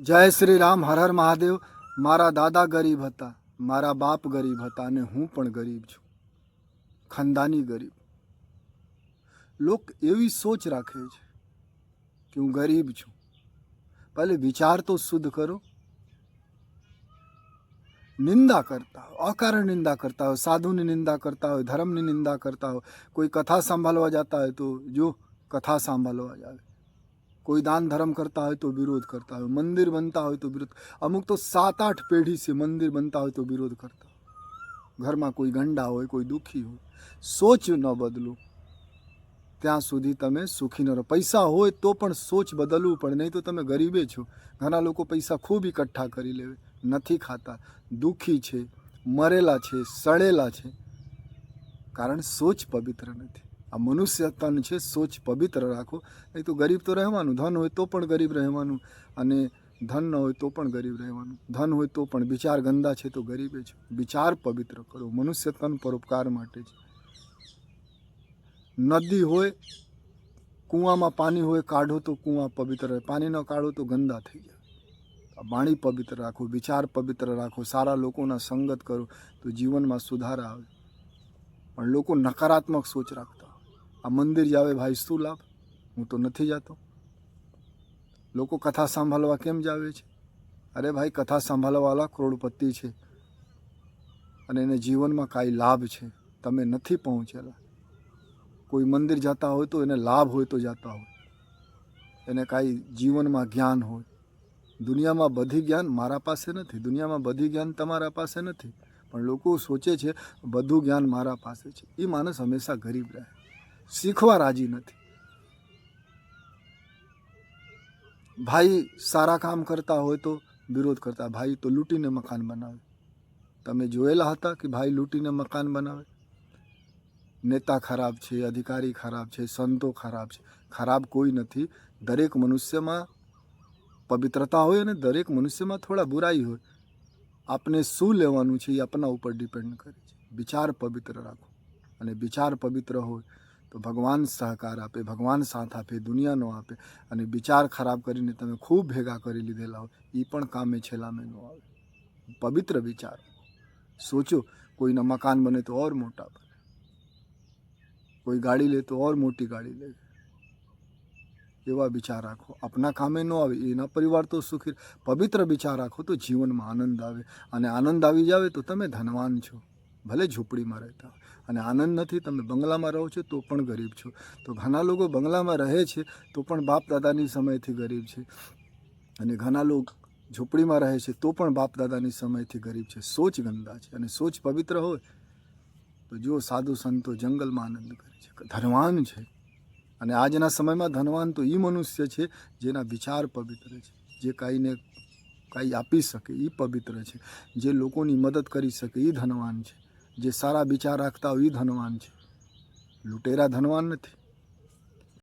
જય શ્રી રામ, હર હર મહાદેવ. મારા દાદા ગરીબ હતા, મારા બાપ ગરીબ હતા અને હું પણ ગરીબ છું. ખાનદાની ગરીબ. લોક એવી સોચ રાખે છે કે હું ગરીબ છું. પહેલે વિચાર તો શુદ્ધ કરો. નિંદા કરતા હોય, અકારણ નિંદા કરતા હોય, સાધુની નિંદા કરતા હોય, ધર્મની નિંદા કરતા હોય, કોઈ કથા સાંભળવા જતા હોય તો જો કથા સાંભળવા જ આવે. કોઈ દાન ધર્મ કરતા હોય તો વિરોધ કરતા હોય, મંદિર બનતા હોય તો વિરોધ. અમુક તો સાત આઠ પેઢી છે મંદિર બનતા હોય તો વિરોધ કરતા ઘરમાં કોઈ ગંડા હોય, કોઈ દુઃખી હોય. સોચ ન બદલો. ત્યાં સુધી તમે સુખી ન રહો. પૈસા હોય તો પણ સોચ બદલવું પડે. નહીં તો તમે ગરીબે છો. ઘણા લોકો પૈસા ખૂબ ઇકઠ્ઠા કરી લેવે. નથી ખાતા. દુઃખી છે, મરેલા છે, સડેલા છે. કારણ સોચ પવિત્ર નથી. આ મનુષ્ય તન છે, સોચ પવિત્ર રાખો. નહીં તો ગરીબ તો રહેવાનું, ધન હોય તો પણ ગરીબ રહેવાનું અને ધન ન હોય તો પણ ગરીબ રહેવાનું. ધન હોય તો પણ વિચાર ગંદા છે તો ગરીબે છે. વિચાર પવિત્ર કરો. મનુષ્ય તન પરોપકાર માટે છે. નદી હોય, કૂવામાં પાણી હોય, કાઢો તો કૂવા પવિત્ર રહે. પાણી ન કાઢો તો ગંદા થઈ જાય. વાણી પવિત્ર રાખો, વિચાર પવિત્ર રાખો, સારા લોકોના સંગત કરો તો જીવનમાં સુધારા આવે. પણ લોકો નકારાત્મક સોચ હોય આ મંદિર જાવે ભાઈ, શું લાભ? હું તો નથી જતો. લોકો કથા સાંભળવા કેમ જાવે છે? અરે ભાઈ, કથા સાંભળવાવાળા કરોડપતિ છે અને એને જીવનમાં કાંઈ લાભ છે. તમે નથી પહોંચેલા. કોઈ મંદિર જતા હોય તો એને લાભ હોય તો જતા હોય. એને કાંઈ જીવનમાં જ્ઞાન હોય. દુનિયામાં બધી જ્ઞાન મારા પાસે નથી. દુનિયામાં બધી જ્ઞાન તમારા પાસે નથી. પણ લોકો સોચે છે, બધું જ્ઞાન મારા પાસે છે. એ માણસ હંમેશા ગરીબ રહે. શીખવા રાજી નથી. ભાઈ સારા કામ કરતા હોય તો વિરોધ કરતા, ભાઈ તો લૂંટીને મકાન બનાવે. તમે જોયેલા હતા કે ભાઈ લૂંટીને મકાન બનાવે? નેતા ખરાબ છે, અધિકારી ખરાબ છે, સંતો ખરાબ છે. ખરાબ કોઈ નથી. દરેક મનુષ્યમાં પવિત્રતા હોય અને દરેક મનુષ્યમાં થોડા બુરાઈ હોય. આપને શું લેવાનું છે એ આપના ઉપર ડિપેન્ડ કરે છે. વિચાર પવિત્ર રાખો. અને વિચાર પવિત્ર હોય તો ભગવાન સહકાર આપે, ભગવાન સાથ આપે દુનિયા ન આપે અને વિચાર ખરાબ કરીને તમે ખૂબ ભેગા કરી લીધેલા હોય એ પણ કામે છેલ્લામે ન આવે. પવિત્ર વિચાર. સોચો, કોઈના મકાન બને તો ઓર મોટા બને. કોઈ ગાડી લે તો ઓર મોટી ગાડી લે. એવા વિચાર રાખો. આપના કામે ન આવે, એના પરિવાર તો સુખી પવિત્ર વિચાર રાખો તો જીવનમાં આનંદ આવે. અને આનંદ આવી જાવે તો તમે ધનવાન છો. ભલે ઝૂંપડીમાં રહેતા હોય. અને આનંદ નથી, તમે બંગલામાં રહો છો તો પણ ગરીબ છો. તો ઘણા લોકો બંગલામાં રહે છે તો પણ બાપ દાદાની સમયથી ગરીબ છે. અને ઘણા લોકો ઝૂંપડીમાં રહે છે તો પણ બાપ દાદાની સમયથી ગરીબ છે. સોચ ગંદા છે અને સોચ પવિત્ર હોય તો જો સાધુ સંતો જંગલમાં આનંદ કરે છે. ધનવાન છે. અને આજના સમયમાં ધનવાન તો એ મનુષ્ય છે જેના વિચાર પવિત્ર છે. જે કાંઈને કાંઈ આપી શકે એ પવિત્ર છે. જે લોકોની મદદ કરી શકે એ ધનવાન છે. જે સારા વિચાર રાખતા હોય એ ધનવાન છે. લૂંટેરા ધનવાન નથી.